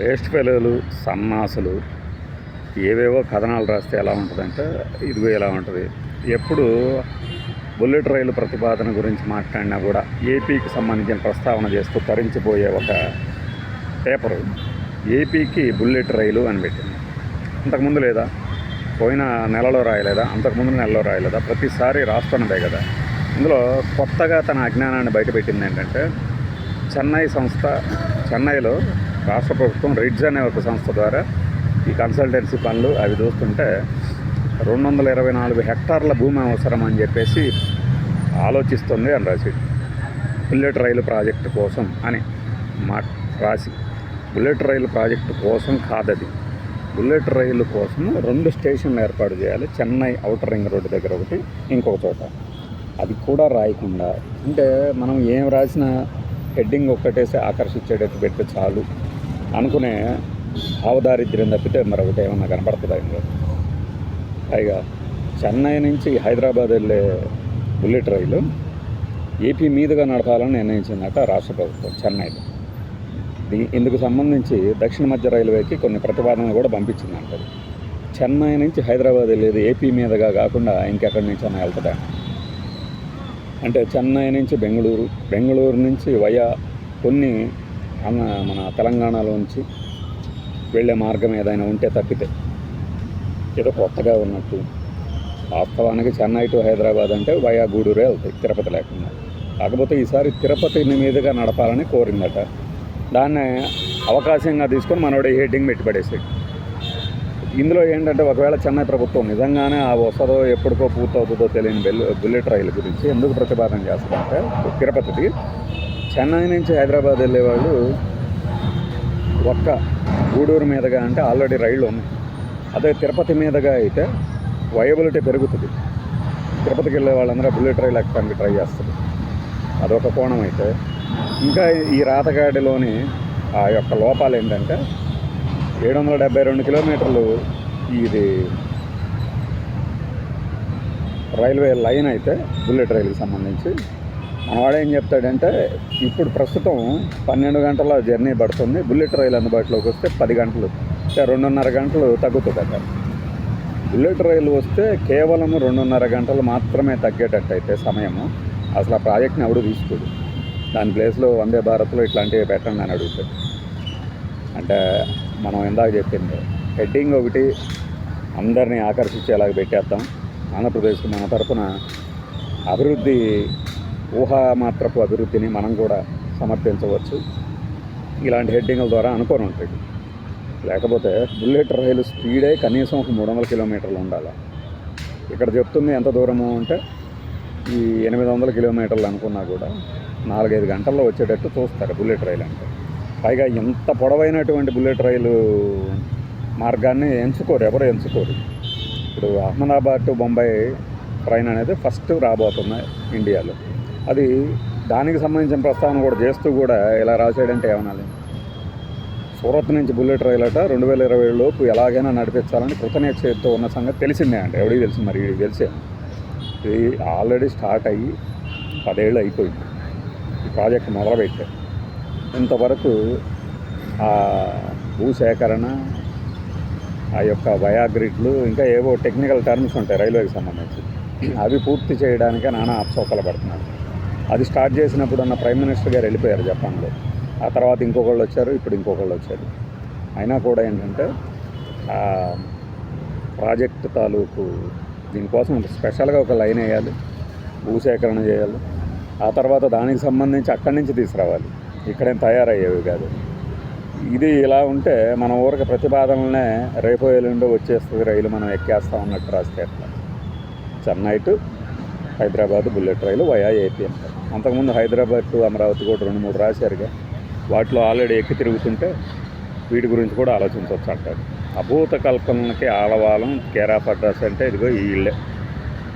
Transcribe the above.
Waste ఫెలోలు సన్నాసులు ఏవేవో కథనాలు రాస్తే ఎలా ఉంటుందంటే ఇదిగో ఎలా ఉంటుంది. ఎప్పుడు బుల్లెట్ రైలు ప్రతిపాదన గురించి మాట్లాడినా కూడా ఏపీకి సంబంధించిన ప్రస్తావన చేస్తూ తరించిపోయే ఒక పేపరు ఏపీకి బుల్లెట్ రైలు అని పెట్టింది. అంతకుముందు లేదా? పోయిన నెలలో రాయలేదా? అంతకుముందు నెలలో రాయలేదా? ప్రతిసారి రాస్తున్నదే కదా. ఇందులో కొత్తగా తన అజ్ఞానాన్ని బయటపెట్టింది ఏంటంటే చెన్నై సంస్థ చెన్నైలో రాష్ట్ర ప్రభుత్వం రిడ్జ్ అనే ఒక సంస్థ ద్వారా ఈ కన్సల్టెన్సీ పనులు అవి చూస్తుంటే రెండు వందల ఇరవై నాలుగు హెక్టార్ల భూమి అవసరం అని చెప్పేసి ఆలోచిస్తుంది అని రాసి బుల్లెట్ రైలు ప్రాజెక్టు కోసం అని మా రాసి బుల్లెట్ రైలు ప్రాజెక్టు కోసం కాదది. బుల్లెట్ రైలు కోసం రెండు స్టేషన్లు ఏర్పాటు చేయాలి. చెన్నై అవుటర్ రింగ్ రోడ్డు దగ్గర ఒకటి ఇంకొక చోట. అది కూడా రాయకుండా. అంటే మనం ఏం రాసినా హెడ్డింగ్ ఒక్కటేసి ఆకర్షించేటట్టు పెడితే చాలు. అనుకునే భావదారిద్ర్యం తప్పితే మరొకటి ఏమన్నా కనపడుతుందా ఇంకా పైగా చెన్నై నుంచి హైదరాబాద్ వెళ్ళే బుల్లెట్ రైలు ఏపీ మీదుగా నడపాలని నిర్ణయించిందట రాష్ట్ర ప్రభుత్వం చెన్నైలో. దీ ఇందుకు సంబంధించి దక్షిణ మధ్య రైల్వేకి కొన్ని ప్రతిపాదనలు కూడా పంపించిందంట. చెన్నై నుంచి హైదరాబాద్ వెళ్ళేది ఏపీ మీదుగా కాకుండా ఇంకెక్కడి నుంచి అన్న వెళ్తుందా? అంటే చెన్నై నుంచి బెంగళూరు బెంగళూరు నుంచి వయా కొన్ని మన తెలంగాణలో నుంచి వెళ్ళే మార్గం ఏదైనా ఉంటే తప్పితే ఏదో కొత్తగా ఉన్నట్టు. వాస్తవానికి చెన్నై టు హైదరాబాద్ అంటే వయా గూడూరే వెళ్తాయి తిరుపతి లేకుండా. కాకపోతే ఈసారి తిరుపతిని మీదుగా నడపాలని కోరిందట. దాన్ని అవకాశంగా తీసుకొని మనోడు హెడ్డింగ్ పెట్టి పడేసాడు ఇందులో ఏంటంటే ఒకవేళ చెన్నై ప్రభుత్వం నిజంగానే ఆ వస్తుందో ఎప్పటికో పూర్తవుతుందో తెలియని బెల్ బుల్లెట్ రైలు గురించి ఎందుకు ప్రతిపాదన చేస్తుందంటే తిరుపతికి చెన్నై నుంచి హైదరాబాద్ వెళ్ళే వాళ్ళు ఒక్క గూడూరు మీదుగా అంటే ఆల్రెడీ రైళ్ళు ఉన్నాయి. అదే తిరుపతి మీదుగా అయితే వయబిలిటీ పెరుగుతుంది. తిరుపతికి వెళ్ళే వాళ్ళందరూ బుల్లెట్ రైలు ఎక్కడానికి ట్రై చేస్తారు. అదొక కోణం అయితే. ఇంకా ఈ రాతగాడిలోని ఆ యొక్క లోపాలు ఏంటంటే ఏడు వందల డెబ్బై రెండు కిలోమీటర్లు ఇది రైల్వే లైన్ అయితే బుల్లెట్ రైలుకి సంబంధించి మనవాడు ఏం చెప్తాడంటే ఇప్పుడు ప్రస్తుతం పన్నెండు గంటల జర్నీ పడుతుంది బుల్లెట్ రైలు అందుబాటులోకి వస్తే పది గంటలు అంటే రెండున్నర గంటలు తగ్గుతుంది అక్కడ బుల్లెట్ రైలు వస్తే కేవలం రెండున్నర గంటలు మాత్రమే తగ్గేటట్టు అయితే సమయము. అసలు ఆ ప్రాజెక్ట్ని ఎవడు తీసుకోడు. దాని ప్లేస్లో వందే భారత్లో ఇట్లాంటివి పెట్టండి అని అడుగుతాడు. అంటే మనం ఇందాక చెప్పింది హెడ్డింగ్ ఒకటి అందరినీ ఆకర్షించేలాగా పెట్టేద్దాం. ఆంధ్రప్రదేశ్కి మన తరపున అభివృద్ధి ఊహామాత్రపు అభివృద్ధిని మనం కూడా సమర్థించవచ్చు. ఇలాంటి హెడ్డింగ్ల ద్వారా అనుకొని ఉంటుంది లేకపోతే బుల్లెట్ రైలు స్పీడే కనీసం ఒక మూడు వందల కిలోమీటర్లు ఉండాలి. ఇక్కడ చెప్తుంది ఎంత దూరము అంటే ఈ ఎనిమిది వందల కిలోమీటర్లు అనుకున్నా కూడా నాలుగైదు గంటల్లో వచ్చేటట్టు చూస్తారు బుల్లెట్ రైలు అంటే. పైగా ఎంత పొడవైనటువంటి బుల్లెట్ రైలు మార్గాన్ని ఎంచుకోరు ఎవరు ఎంచుకోరు. ఇప్పుడు అహ్మదాబాద్ టు బొంబాయి ట్రైన్ అనేది ఫస్ట్ రాబోతుంది ఇండియాలో. అది దానికి సంబంధించిన ప్రస్తావన కూడా చేస్తూ కూడా ఇలా రాశాడంటే ఏమనాలి సూరత్ నుంచి బుల్లెట్ రైల్ అట రెండు వేల ఇరవై లోపు ఎలాగైనా నడిపించాలని కృతనిశ్చయంతో ఉన్న సంగతి తెలిసిందే అంటే. ఎవడికి తెలుసు మరి వీడికి తెలిసే. ఇది ఆల్రెడీ స్టార్ట్ అయ్యి పదేళ్ళు అయిపోయింది. ఈ ప్రాజెక్ట్ మొదలుపెట్టారు ఇంతవరకు ఆ భూసేకరణ ఆ యొక్క బయాగ్రిడ్లు ఇంకా ఏవో టెక్నికల్ టర్మ్స్ ఉంటాయి రైల్వేకి సంబంధించి. అవి పూర్తి చేయడానికే నానా అప్సోకలు పడుతున్నారు. అది స్టార్ట్ చేసినప్పుడు ఉన్న ప్రైమ్ మినిస్టర్ గారు వెళ్ళిపోయారు జపాన్లో. ఆ తర్వాత ఇంకొకళ్ళు వచ్చారు ఇప్పుడు ఇంకొకళ్ళు వచ్చారు. అయినా కూడా ఏంటంటే ప్రాజెక్ట్ తాలూకు దీనికోసం స్పెషల్గా ఒక లైన్ వేయాలి భూసేకరణ చేయాలి. ఆ తర్వాత దానికి సంబంధించి అక్కడి నుంచి తీసుకురావాలి. ఇక్కడేం తయారయ్యేవి కాదు. ఇది ఇలా ఉంటే మన ఊరికి ప్రతిపాదనలనే రేపు ఎల్లుండో వచ్చేస్తుంది రైలు మనం ఎక్కేస్తాం అన్నట్టు రాస్తే అట్లా చెన్నై టు హైదరాబాద్ బుల్లెట్ రైలు వయా ఏపీఎం అంతకుముందు హైదరాబాద్ టు అమరావతి కూడా రెండు మూడు రాశారుగా. వాటిలో ఆల్రెడీ ఎక్కి తిరుగుతుంటే వీటి గురించి కూడా ఆలోచించవచ్చు అంటారు అభూత కల్పనలకి ఆలవాలం కేరాఫ్ అంటే ఇదిగో ఈ ఇళ్ళే